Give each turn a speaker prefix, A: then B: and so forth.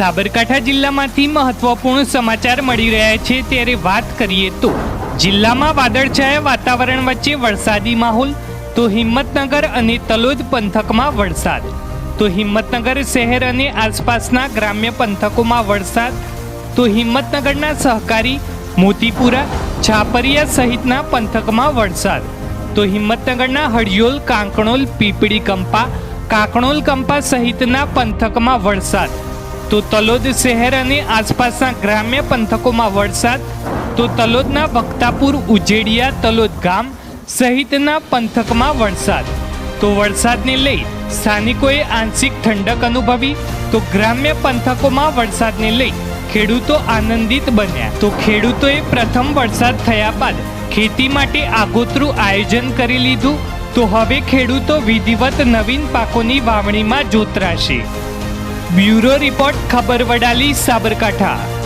A: સાબરકાંઠા જિલ્લામાંથી મહત્વપૂર્ણ સમાચાર મળી રહ્યા છે ત્યારે વાત કરીએ તો જિલ્લામાં વાદળછાયા વાતાવરણ વચ્ચે વરસાદી માહોલ, તો હિંમતનગર અને તલોદ પંથકમાં વરસાદ, તો હિંમતનગર શહેર અને આસપાસના ગ્રામ્ય પંથકોમાં વરસાદ, તો હિંમતનગરના સહકારી મોતીપુરા, છાપરિયા સહિતના પંથકમાં વરસાદ, તો હિંમતનગરના હડિયોલ કાંકણોલ પીપળી કંપા, કાંકણોલ કંપા સહિતના પંથકમાં વરસાદ. તો તલોદ શહેર અને આસપાસના ગ્રામ્ય પંથકોમાં વરસાદ, તો તલોદના બખ્તાપુર ઉજેડિયા, તલોદ ગામ સહિતના પંથકમાં વરસાદ. તો વરસાદને લઈ સ્થાનિકોએ આંશિક ઠંડક અનુભવી, તો ગ્રામ્ય પંથકોમાં વરસાદને લઈ ખેડૂતો આનંદિત બન્યા. તો ખેડૂતોએ પ્રથમ વરસાદ થયા બાદ ખેતી માટે આગોતરું આયોજન કરી લીધું. તો હવે ખેડૂતો વિધિવત નવીન પાકોની વાવણીમાં જોતરાશે. બ્યુરો રિપોર્ટ ખબર વડાલી સાબરકાંઠા.